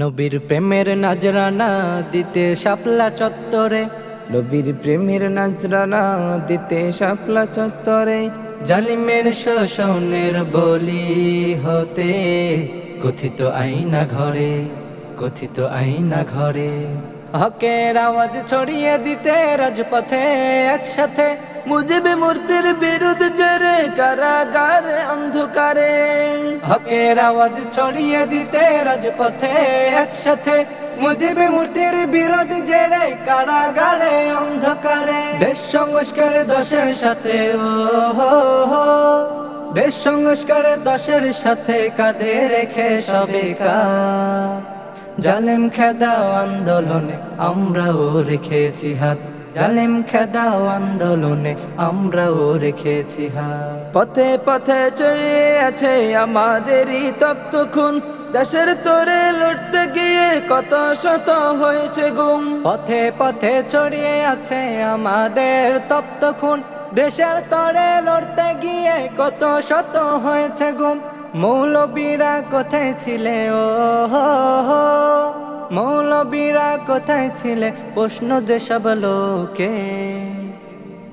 নবীর প্রেমের নাজরানা দিতে শাপলা চত্বরে। নবীর প্রেমের নাজরানা দিতে শাপলা চত্বরে। জালিমের শোষণের বলি হতে, কথিত আইনা ঘরে, কথিত আইনা ঘরে। হকের আওয়াজ ছড়িয়ে দিতে রাজপথে একসাথে। মুজিবে মূর্তির বিরুদ্ধে কারাগারে অন্ধকারে। হকের আওয়াজ ছড়িয়ে দিতে রাজপথে একসাথে মুজিবে মূর্তির বিরোধী জেরে কারাগারে অন্ধকারে। দেশ সংস্কারে দশের সাথে, ও দেশ সংস্কারে দশের সাথে কাঁধে রেখে সবে জালেম খেদাও আন্দোলনে আমরাও রেখেছি হাত। জালেম খেদাও আন্দোলনে আমরাও রেখেছি হা পথে পথে চড়িয়ে আছে আমাদেরই তপ্ত খুন। দেশের তোরে লড়তে গিয়ে কত শত হয়েছে গুম। পথে পথে ছড়িয়ে আছে আমাদের তপ্ত খুন। দেশের তরে লড়তে গিয়ে কত শত হয়েছে গুম। মৌলবীরা কোথায় ছিলে? ও মৌলবীরা কোথায় ছিলে? প্রশ্ন যেসব লোকে।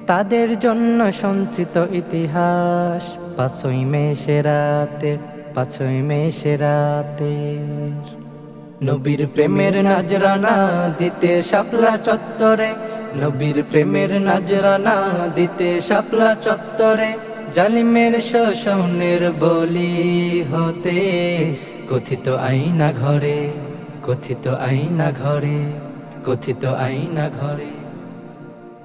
তাদের জন্য সঞ্চিত ইতিহাস পাঁচই মে রাতে, পাঁচই মে রাতে। নবীর প্রেমের নাজরানা দিতে শাপলা চত্বরে, নবীর প্রেমের নাজরানা দিতে শাপলা চত্বরে। জালিমের শোষণের বলি হতে, কথিত আইনা ঘরে। কথিত আইনা ঘরে কথিত আইনা ঘরে।